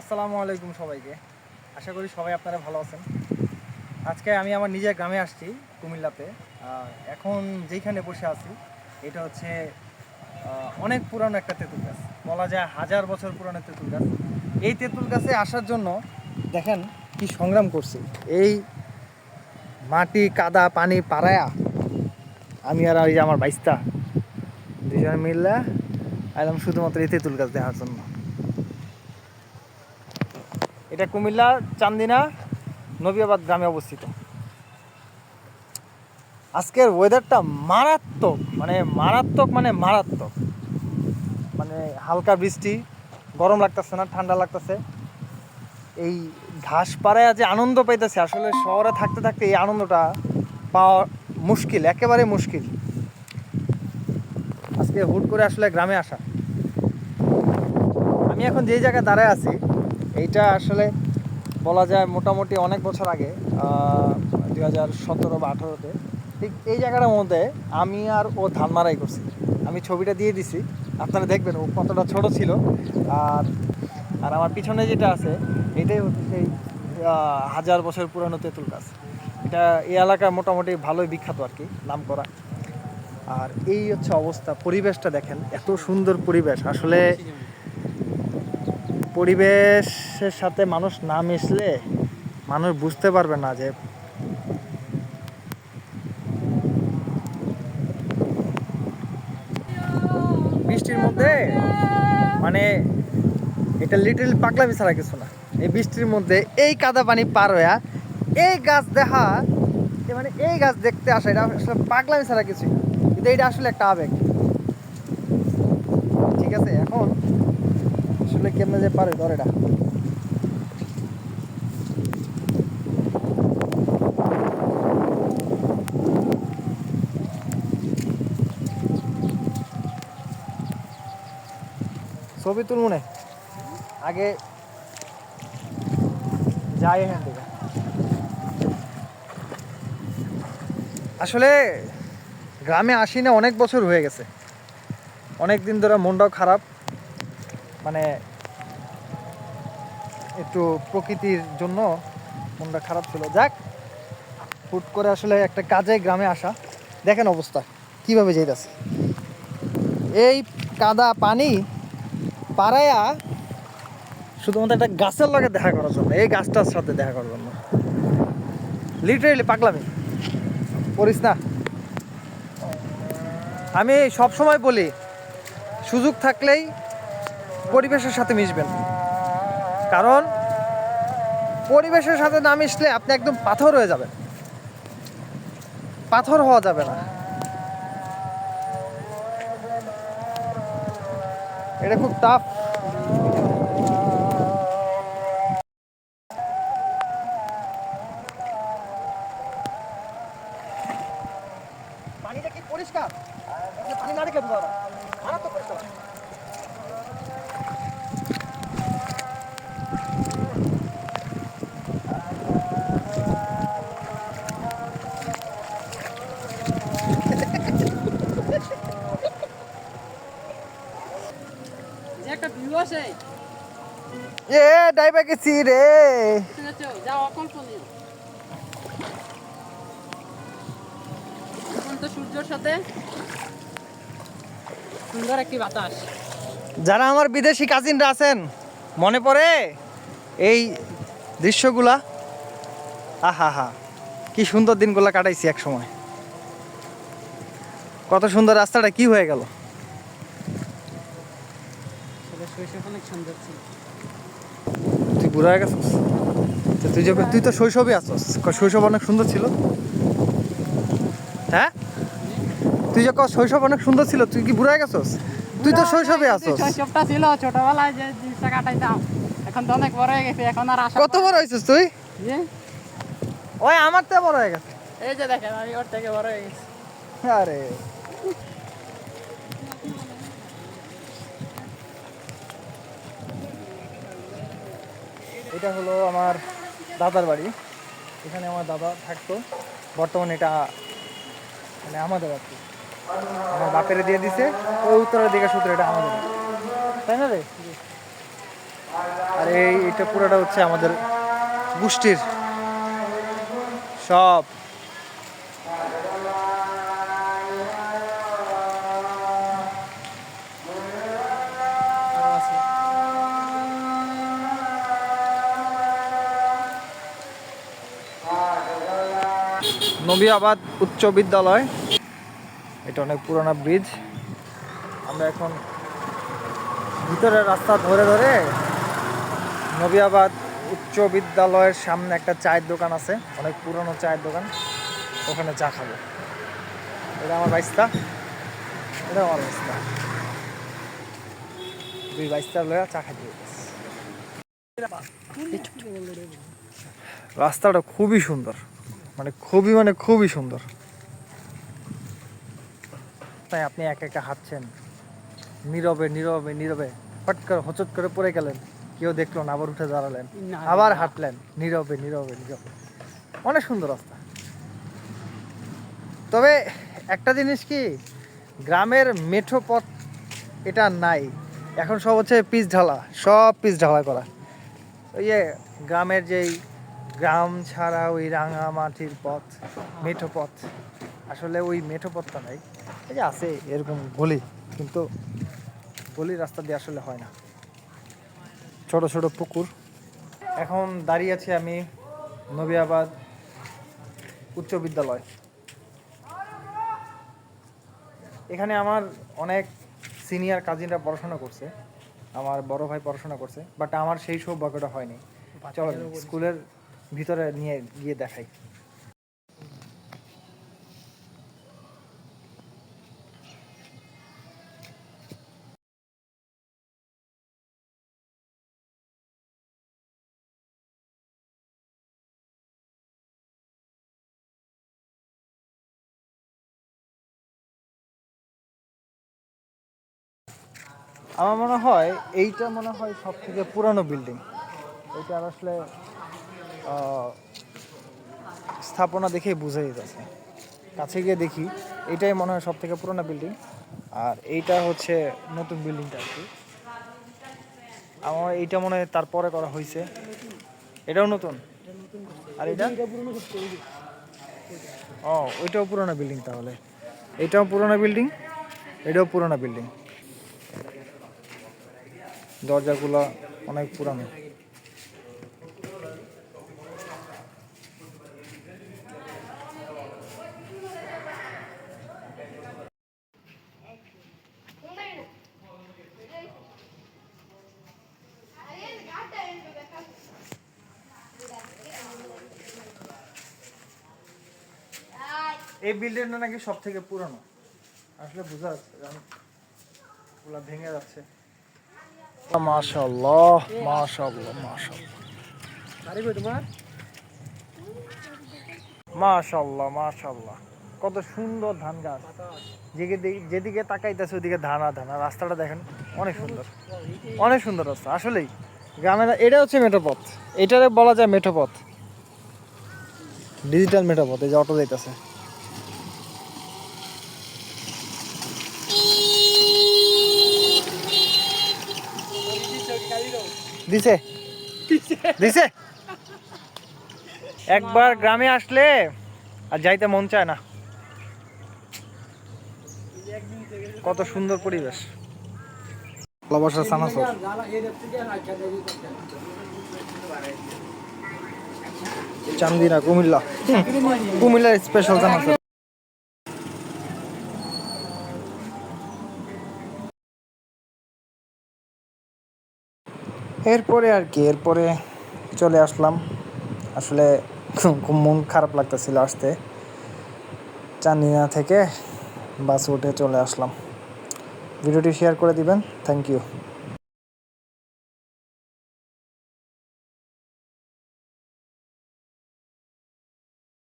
আসসালামু আলাইকুম সবাইকে। আশা করি সবাই আপনারা ভালো আছেন। আজকে আমি আমার নিজের গ্রামে আসছি, কুমিল্লাতে। এখন যেখানে বসে আছি, এটা হচ্ছে অনেক পুরানো একটা তেঁতুল গাছ। বলা যায় হাজার বছর পুরানো তেঁতুল গাছ। এই তেঁতুল গাছে আসার জন্য দেখেন কি সংগ্রাম করছি। এই মাটি, কাদা, পানি পাড়ায়া আমি আর এই আমার বাইস্তা দুজন মিললে একদম শুধুমাত্র এই তেঁতুল গাছ দেখার জন্য। এটা কুমিল্লা, চান্দিনা, নবিয়াবাদ গ্রামে অবস্থিত। আজকের ওয়েদারটা মারাত্মক মানে মারাত্মক মানে মারাত্মক। মানে হালকা বৃষ্টি, গরম লাগতেছে না, ঠান্ডা লাগতেছে। এই ঘাস পাড়ায় যে আনন্দ পাইতেছে, আসলে শহরে থাকতে থাকতে এই আনন্দটা পাওয়া মুশকিল, একেবারে মুশকিল। আজকে হুট করে আসলে গ্রামে আসা। আমি এখন যেই জায়গায় দাঁড়ায় আছি এইটা আসলে বলা যায় মোটামুটি অনেক বছর আগে দুই হাজার সতেরো বা আঠারোতে। ঠিক এই জায়গাটার মধ্যে আমি আর ও ধান মারাই করছি। আমি ছবিটা দিয়ে দিছি। আপনারা দেখবেন ও কতটা ছোট ছিল। আর আর আমার পিছনে যেটা আছে, এটাই হচ্ছে সেই হাজার বছর পুরানো তেঁতুল গাছ। এটা এই এলাকায় মোটামুটি ভালোই বিখ্যাত আর কি, নাম করা। আর এই হচ্ছে অবস্থা, পরিবেশটা দেখেন, এত সুন্দর পরিবেশ। আসলে পরিবেশের সাথে মানুষ না মিশলে মানুষ বুঝতে পারবে না যে বৃষ্টির মধ্যে মানে এটা লিটল পাগলামি ছাড়া কিছু না। এই বৃষ্টির মধ্যে এই কাদা পানি পার হইয়া এই গাছ দেখা মানে এই গাছ দেখতে আসা, এটা আসলে পাগলামি ছাড়া কিছুই না। কিন্তু এটা আসলে একটা আবেগ। ঠিক আছে, এখন আসলে কেমনে যে পারে, ধর এটা। ছবি তুল মনে আগে যাই এখান থেকে। আসলে গ্রামে আসি না, অনেক বছর হয়ে গেছে। অনেক দিন ধরে মনটাও খারাপ। মানে একটু প্রকৃতির জন্য মনটা খারাপ ছিল। যাক, হুট করে আসলে একটা কাজে গ্রামে আসা। দেখেন অবস্থা, কীভাবে যাইতেছে। এই কাদা পানি পাড়ায়া শুধুমাত্র একটা গাছের লগে দেখা করার জন্য, এই গাছটার সাথে দেখা করার জন্য। লিটারেলি পাগলামি। করিস না। আমি সব সময় বলি, সুযোগ থাকলেই পরিবেশের সাথে মিশবেন। কারণ পরিবেশের সাথে না মিশলে আপনি একদম পাথর হয়ে যাবেন। পাথর হওয়া যাবে না। এটা খুব টাফ ডাইবা গেছি রে। সূর্যের সাথে সুন্দর একটি বাতাস যারা আমার বিদেশি কাজিনরা আছেন, মনে পড়ে এই দৃশ্যগুলা? আহা হা কি সুন্দর দিনগুলা কাটাইছি এক সময় কত সুন্দর রাস্তাটা, কি হয়ে গেল? শৈশব অনেক সুন্দর ছিল তুই বুড়া হয়ে গেছিস? তুই যখন তুই তো শৈশবে আসস শৈশব অনেক সুন্দর ছিল? হ্যাঁ? তুই যখন শৈশব অনেক সুন্দর ছিল তুই কি বুড়া হয়ে গেছিস? তুই তো শৈশবে আসস শৈশবটা ছিল ছোটবেলায় যে জিনিসটা কাটাইতাম। এখন তো অনেক বড় হয়ে গেছে এখন আর আশা কত বড় হয়েছিস তুই? ওই আমার তো বড় হয়ে গেছে। এই যে দেখেন আমি ওর থেকে বড় হয়ে গেছি। আরে। এটা হলো আমার দাদার বাড়ি। এখানে আমার দাদা থাকতো। বর্তমানে এটা মানে আমাদের আর কি আমার বাপের দিয়ে দিছে, ওই উত্তরের দিকে সূত্র এটা আমাদের তাই না রে? আর এই, এটা পুরোটা হচ্ছে আমাদের গোষ্ঠীর সব নবিয়াবাদ উচ্চ বিদ্যালয়। এটা অনেক পুরোনো ব্রিজ আমরা এখন ভিতরের রাস্তা ধরে ধরে নবিয়াবাদ উচ্চ বিদ্যালয়ের সামনে একটা চায়ের দোকান আছে। অনেক পুরনো চায়ের দোকান। ওখানে চা খাব। এটা আমার বাইস্তা। এটা আমার বাইস্তা। দুই বাইস্তা লয়া চা খাইতে। রাস্তাটা খুবই সুন্দর। মানে খুবই মানে খুবই সুন্দর। তাই আপনি একা একা হাঁটছেন। নীরবে নীরবে নীরবে ফট করে হচট করে পড়ে গেলেন। কেউ দেখল না আবার উঠে দাঁড়ালেন। আবার হাঁটলেন। নীরবে নীরবে নীরবে। অনেক সুন্দর রাস্তা। তবে একটা জিনিস কি গ্রামের মেঠো পথ এটা নাই। এখন সব হচ্ছে পিচ ঢালা সব পিচ ঢালা করা। ওই যে গ্রামের যেই গ্রাম ছাড়া ওই রাঙা মাটির পথ মেঠো পথ। আসলে ওই মেঠো পথটা নাই। এই যে আছে এরকম গলি কিন্তু গলির রাস্তা দিয়ে আসলে হয় না। ছোট ছোট পুকুর। এখন দাঁড়িয়ে আছি আমি নবিয়াবাদ উচ্চ বিদ্যালয়। এখানে আমার অনেক সিনিয়র কাজিনরা পড়াশোনা করছে আমার বড় ভাই পড়াশোনা করছে বাট আমার সেই সৌভাগ্যটা হয়নি। চলো স্কুলের ভিতরে নিয়ে গিয়ে দেখাই। আমার মনে হয় এইটা মনে হয় সব থেকে পুরানো বিল্ডিং এটা আসলে স্থাপনা দেখেই বুঝে যাচ্ছে কাছে গিয়ে দেখি, এটাই মনে হয় সব থেকে পুরোনো বিল্ডিং আর এইটা হচ্ছে নতুন বিল্ডিংটা আর কি। আমার এইটা মনে হয় তারপরে করা হয়েছে। এটাও নতুন? আর এটা? ও, ওইটাও পুরোনো বিল্ডিং তাহলে। এটাও পুরোনো বিল্ডিং এটাও পুরোনো বিল্ডিং দরজাগুলো অনেক পুরানো। এই বিল্ডিংটা নাকি সব থেকে পুরানো? আসলে বোঝা যাচ্ছে কারণ ভেঙে যাচ্ছে। মাশাল্লাহ মাশাল্লাহ মাশাল্লাহ বাড়ি কই তোমার? মাশাল্লাহ মাশাল্লাহ কত সুন্দর ধান গাছ। যেদিকে যেদিকে তাকাইতেছে ওদিকে ধান আর ধান। রাস্তাটা দেখেন অনেক সুন্দর। অনেক সুন্দর রাস্তা। আসলেই গ্রামের এটা হচ্ছে মেঠোপথ। এটারে বলা যায় মেঠোপথ। ডিজিটাল মেঠোপথ এই যে অটো যাইতেছে। দিছে। দিছে? একবার গ্রামে আসলে আর যাইতে মন চায় না। কত সুন্দর পরিবেশ। ভালোবাসার সানাসর চান্দিনা, কুমিল্লা। কুমিল্লার স্পেশাল সানাসর এরপরে আর কি, এরপরে চলে আসলাম। আসলে খুব মন খারাপ লাগতেছিল আসতে। চান্দিনা থেকে বাস উঠে চলে আসলাম। ভিডিওটি শেয়ার করে দিবেন। Thank you.